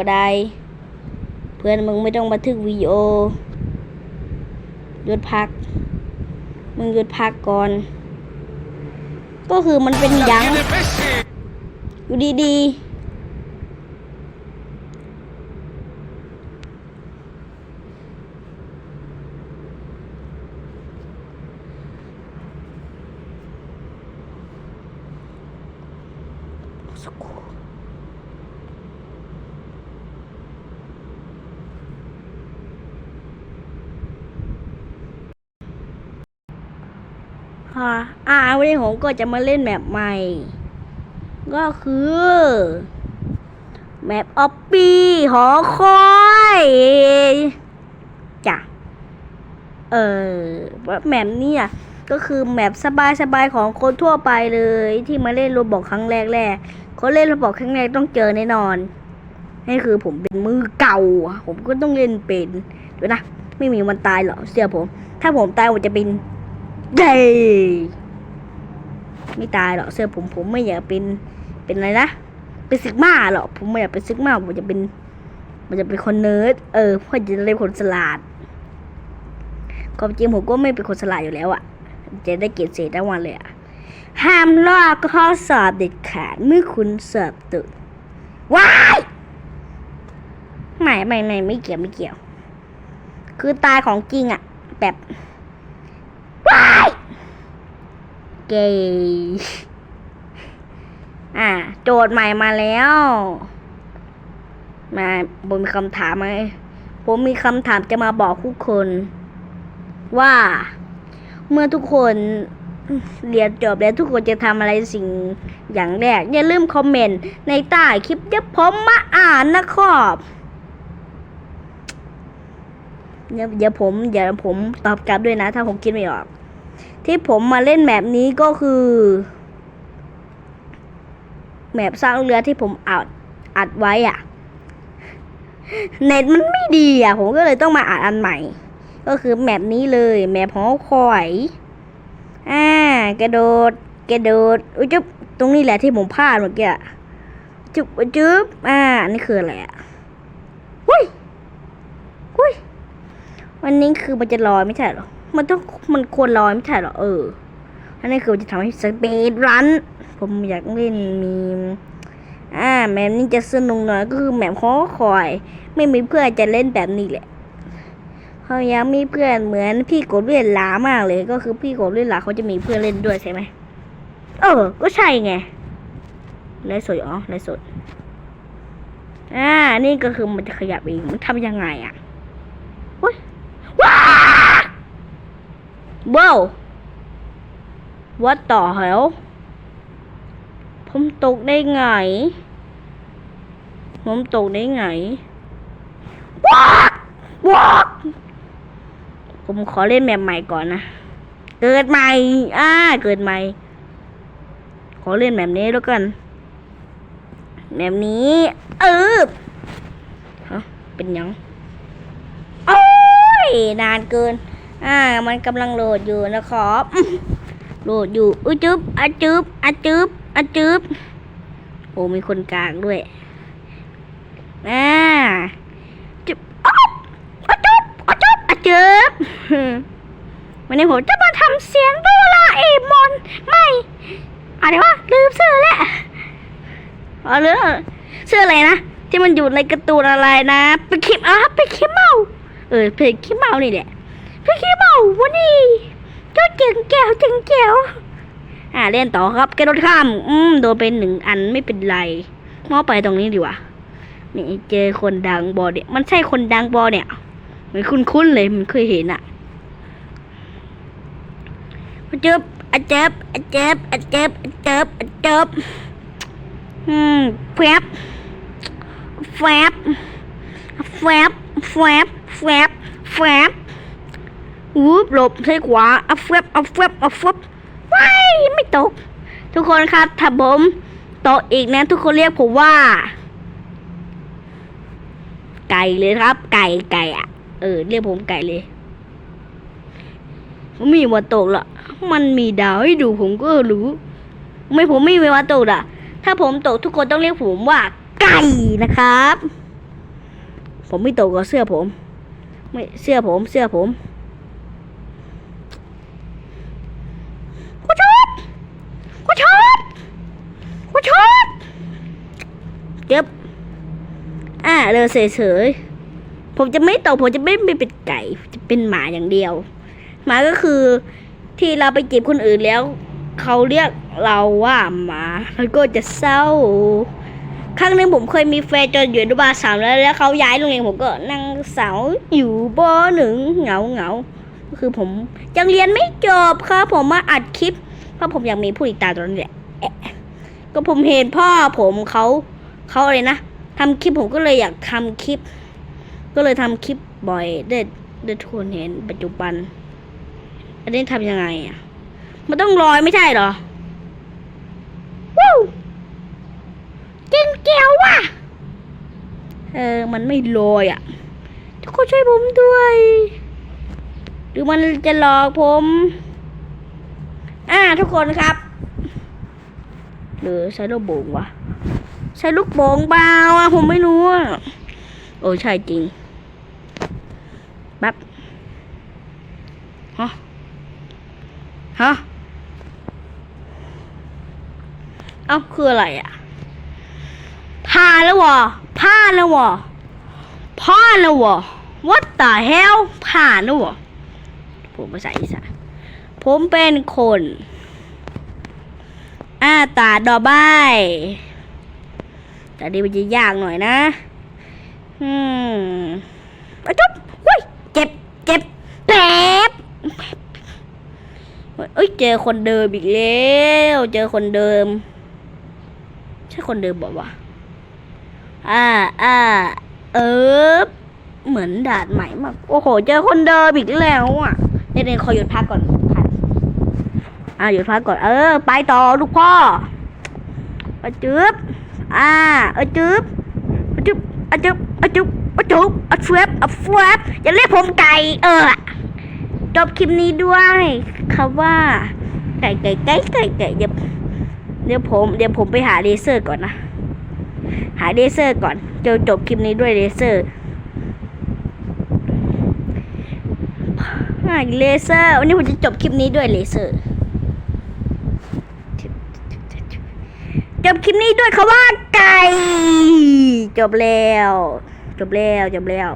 ก็ได้ เพื่อนมึงไม่ต้องบันทึกวีดีโอหยุดพัก มึงหยุดพักก่อน ก็คือมันเป็นยังอยู่ดีๆสักครู่ ค่ะอ่าวันนี้ผมก็จะมาเล่นแบบใหม่ ก็คือ แมปออปปี้หอคอยจ้ะเออแมปนี้อะก็คือแมปสบายๆของคนทั่วไปเลยที่มาเล่นโรบอกครั้งแรกแรกเขาเล่นโรบอกครั้งแรกต้องเจอแน่นอนนี่คือผมเป็นมือเก่า ผมก็ต้องเล่นเป็นดี๋ยนะ ไม่มีวันตายหรอเชื่อผม ถ้าผมตายผมจะเป็น เย้ไม่ตายหรอกเสื้อผมผมไม่อยากเป็นเป็นอะไรนะเป็นซิกมาหรอกผมไม่อยากเป็นซิกมาผมจะเป็นมันจะเป็นคนเนิร์ดเออเพื่อจะได้คนฉลาดความจริงผมก็ไม่เป็นคนฉลาดอยู่แล้วอะจะได้เกรดเศษทั้งวันเลยอะห้ามลอกข้อสอบเด็ดขาดเมื่อคุณสอบตกว้ายไม่ไม่ไม่ไม่เกี่ยวไม่เกี่ยว คือตายของจริงอะแบบว้าย เกอ่า โจทย์ใหม่มาแล้ว มาผมมีคำถามไหมผมมีคำถามจะมาบอกทุกคน ว่า เมื่อทุกคนเรียนจบแล้วทุกคนจะทำอะไรสิ่งอย่างแรก อย่าลืมคอมเมนต์ในใต้คลิปเดี๋ยวผมมาอ่านนะครับเยวเดี๋ยวผมเดี๋ยวผมตอบกลับด้วยนะ ถ้าผมคิดไม่ออก ที่ผมมาเล่นแบบนี้ก็คือ แมปสร้างเรือที่ผมอัดอัดไว้อะ เน็ตมันไม่ดีอะ ผมก็เลยต้องมาอัดอันใหม่ ก็คือแมปนี้เลยแมปหอคอยอ่ากระโดดกระโดดอุ้ยจุ๊บตรงนี้แหละที่ผมพลาดเมื่อกี้อะจุ๊บอุ๊ยจุ๊บอ่าอันนี่คืออะไรอะหุ้ยหุ้ยวันนี้คือมันจะลอยไม่ใช่หรอ มันต้องมันควรลอยไม่ใช่หรอเอออันนี้คือจะทำให้สเปดรัน ผมอยากเล่นมีอ่าแมปนี้จะสนุกหน่อยก็คือแมปหอคอย ไม่มีเพื่อนจะเล่นแบบนี้แหละเขายังมีเพื่อนเหมือนพี่กดเล่นหลามากเลย ก็คือพี่กดเล่นหลาเขาจะมีเพื่อนเล่นด้วยใช่ไหมเออ ก็ใช่ไงไลฟ์สดอ๋อไลฟ์สดอ่า นี่ก็คือมันจะขยับเองมันทำยังไงอะฮ้ยว้า ว้าว What the hell ผมตกได้ไง ผมตกได้ไงว้าว้าผมขอเล่นแบบใหม่ก่อนนะ เกิดใหม่ อ่า เกิดใหม่ ขอเล่นแบบนี้แล้วกัน แบบนี้ เออฮะเป็นยัง โอ้ย นานเกิน อ่า มันกำลังโหลดอยู่นะครับโหลดอยู่อุ้ยจึ๊บอะจึ๊บอะจึ๊บอะจึ๊บโอ้มีคนกลางด้วยอ่าจึ๊บอ๊อบอะจึ๊บอะจึ๊บอะจึ๊บวันนี้ผมจะมาทำเสียงโดราเอมอนไม่อะไรวะลืมเสื้อแล้วอ๋อเรื่องเสื้ออะไรนะที่มันอยู่ในการ์ตูนอะไรนะเป็นคิมอะเป็นคิมเมาเออเป็นคิมเมานี่แหละ เป็นคิมเมาวันนี้เจ้าเจ๋งแก้วเจ๋งแก้วอ่าเล่นต่อครับ กระโดดข้าม อืมโดนเป็นหนึ่งอันไม่เป็นไรมอไปตรงนี้ดีกว่านี่เจอคนดังบอเนี่ยมันใช่คนดังบอเนี่ยเหมือนคุ้นๆเลยมันเคยเห็นอะอะเจ็บอเจ็บอเจ็บอเจ็บอเจ็บอเจ็บอืมแฟบแฟบแฟบแฟบแฟบแฟบ วูบหลบซ้ขวาอัฟเฟบอัฟเฟบอัฟเฟบว้ายไม่ตก ทุกคนครับถ้าผมตกอีกนะทุกคนเรียกผมว่า ไก่เลยครับ ไก่ไก่อะเออ เรียกผมไก่เลยผมมมีวันตกหรอกมันมีดาวให้ดูผมก็รู้ ไม่ผมไม่มีวันตกอะถ้าผมตกทุกคนต้องเรียกผมว่า ไก่นะครับ ผมไม่ตกกับเสื้อผม ไม่เสื้อผมเสื้อผมคุณชอบคุณชอบ คุณชอบเก็บอ่าเดินเฉยๆผมจะไม่ตกผมจะไม่ไม่เป็นไก่ จะเป็นหมาอย่างเดียว หมาก็คือที่เราไปจีบคนอื่นแล้ว เขาเรียกเราว่าหมาแล้วก็จะเศร้า ครั้งหนึ่งผมเคยมีแฟนจนอยู่อนุบาลสามแล้วแล้วเขาย้ายโรงเรียนผมก็นั่งเสาอยู่บหนึ่งเหงาเหงาก็คือผมยังเรียนไม่จบครับผมมาอัดคลิป เพราะผมอยากมีผู้ติดตามตอนนี้แหละ ก็ผมเห็นพ่อผมเขาเขาอะไรนะทำคลิปผมก็เลยอยากทำคลิป ก็เลยทำคลิปบ่อยเด็ดเด็ดทวนเห็นปัจจุบัน อันนี้ทำยังไงอะ มันต้องลอยไม่ใช่หรอว้าวเก่งเกียวว่ะเออ มันไม่ลอยอะ ทุกคนช่วยผมด้วย หรือมันจะหลอกผม อ่าทุกคนครับ หรือใช้ลูกโป่งวะ ใช้ลูกโป่งเปล่าอะผมไม่รู้อะโอ้ใช่จริงแป๊บฮะฮะเอ้าคืออะไรอะผ่านแล้ววะผ่านแล้ววะผ่านแล้ววะ what the hell ผ่านแล้ววะผมภาษาอีสานผมเป็นคน อ่าตาดอกใบแต่ดีมันจะยากหน่อยนะ อืมอะจุ๊บเฮ้ยเจ็บเจ็บแป๊บเอ้ยเจอคนเดิมอีกแล้วเจอคนเดิม ใช่คนเดิมบอกว่าอ่าอ่าเออเหมือนดาดใหม่มาก โอ้โห เจอคนเดิมอีกแล้วอะเดี๋ยวๆขอหยุดพักก่อน อ่าหยุดพักก่อน เออ ไปต่อลูกพ่ออะจึ๊บอ่าอะจึ๊บอะจึ๊บอะจึ๊บอะจึ๊บอะจึ๊บอะเฟบอะเฟบอย่าเรียกผมไก่ เออ จบคลิปนี้ด้วยคำว่า ไก่ไก่ไก่ไก่ไก่เดี๋ยวเดี๋ยวผม เดี๋ยวผมไปหาเลเซอร์ก่อนนะ หาเลเซอร์ก่อนจะจบคลิปนี้ด้วยเลเซอร์เลเซอร์ วันนี้ผมจะจบคลิปนี้ด้วยเลเซอร์ จบคลิปนี้ด้วยคำว่าไก่ จบแล้ว จบแล้ว จบแล้ว